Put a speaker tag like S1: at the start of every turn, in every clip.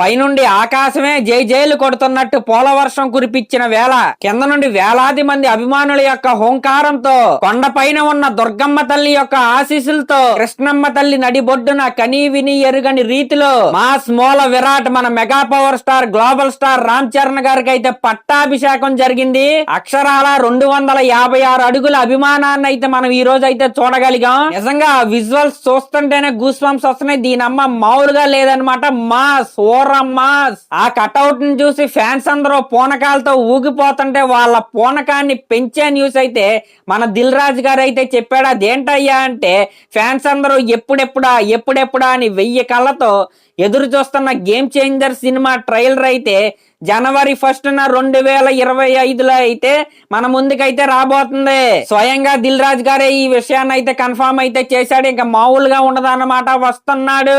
S1: పైనుండి ఆకాశమే జై జైలు కొడుతున్నట్టు పోలవర్షం కురిపించిన వేళ కింద నుండి వేలాది మంది అభిమానుల యొక్క హోంకారంతో కొండపైన ఉన్న దుర్గమ్మ తల్లి యొక్క ఆశీస్సులతో కృష్ణమ్మ తల్లి నడిబొడ్డున కనీ విని ఎరుగని రీతిలో మాస్ మూల విరాట్ మన mega power star global star Ram Charan గారికి అయితే పట్టాభిషేకం జరిగింది. అక్షరాల రెండు వందల యాభై ఆరు అడుగుల అభిమానాన్ని అయితే మనం ఈ రోజు అయితే చూడగలిగాం. నిజంగా విజువల్స్ చూస్తుంటేనే గూస్ వంశ వస్తున్నాయి. దీనమ్మ మామూలుగా లేదనమాట మాస్ సోర మాస్ ఆ కటౌట్ని చూసి ఫ్యాన్స్ అందరూ పూనకాలతో ఊగిపోతుంటే వాళ్ళ పూనకాన్ని పెంచే న్యూస్ అయితే మన దిల్ రాజు గారు అయితే చెప్పాడు అదేంటయ్యా అంటే ఫ్యాన్స్ అందరూ ఎప్పుడెప్పుడా ఎప్పుడెప్పుడా అని వెయ్యి కళ్ళతో ఎదురు చూస్తున్న గేమ్ చేంజర్ సినిమా ట్రైలర్ అయితే జనవరి ఫస్ట్ న రెండు వేల ఇరవై ఐదులో అయితే మన ముందుకైతే రాబోతుంది. స్వయంగా దిల్ రాజు గారే ఈ విషయాన్ని అయితే కన్ఫర్మ్ అయితే చేశాడు. ఇంకా మామూలుగా ఉండదన్నమాట. వస్తున్నాడు.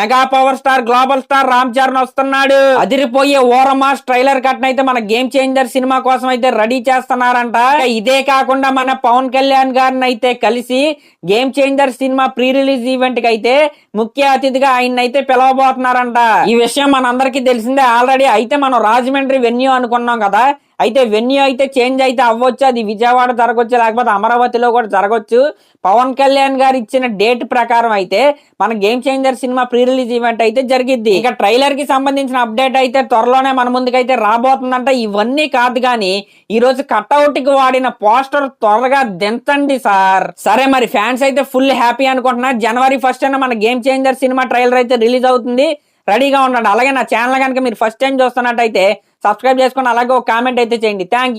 S1: Mega power star global star Ram Charan వస్తున్నాడు. అదిరిపోయే ఓరమాస్ ట్రైలర్ కట్ అయితే మన గేమ్ చేంజర్ సినిమా కోసం అయితే రెడీ చేస్తున్నారంట. ఇదే కాకుండా మన పవన్ కళ్యాణ్ గారిని అయితే కలిసి game changer cinema pre release ఈవెంట్కి అయితే ముఖ్య అతిథిగా ఆయన అయితే పిలవబోతున్నారంట. ఈ విషయం మనందరికీ తెలిసిందే. ఆల్రెడీ అయితే మనం రాజమండ్రి వెన్యూ అనుకున్నాం కదా. అయితే వెన్యూ అయితే చేంజ్ అయితే అవ్వచ్చు. అది విజయవాడ జరగవచ్చు లేకపోతే అమరావతిలో కూడా జరగవచ్చు పవన్ కళ్యాణ్ గారు ఇచ్చిన డేట్ ప్రకారం అయితే మన game changer cinema pre release event అయితే జరిగిద్ది. ఇక ట్రైలర్కి సంబంధించిన అప్డేట్ అయితే త్వరలోనే మన ముందుకైతే రాబోతుందంట. ఇవన్నీ కాదు కానీ ఈ రోజు కట్అవుట్కి వాడిన పోస్టర్ త్వరగా దించండి సార్. సరే మరి ఫ్యాన్స్ అయితే ఫుల్ హ్యాపీ అనుకుంటున్నారు. జనవరి ఫస్ట్ అయినా మన గేమ్ చేంజర్ సినిమా ట్రైలర్ అయితే రిలీజ్ అవుతుంది. రెడీగా ఉండండి. అలాగే నా ఛానల్ కనుక మీరు ఫస్ట్ టైం చూస్తున్నట్టయితే సబ్స్క్రైబ్ చేసుకొని అలాగే ఒక కామెంట్ అయితే చేయండి. థ్యాంక్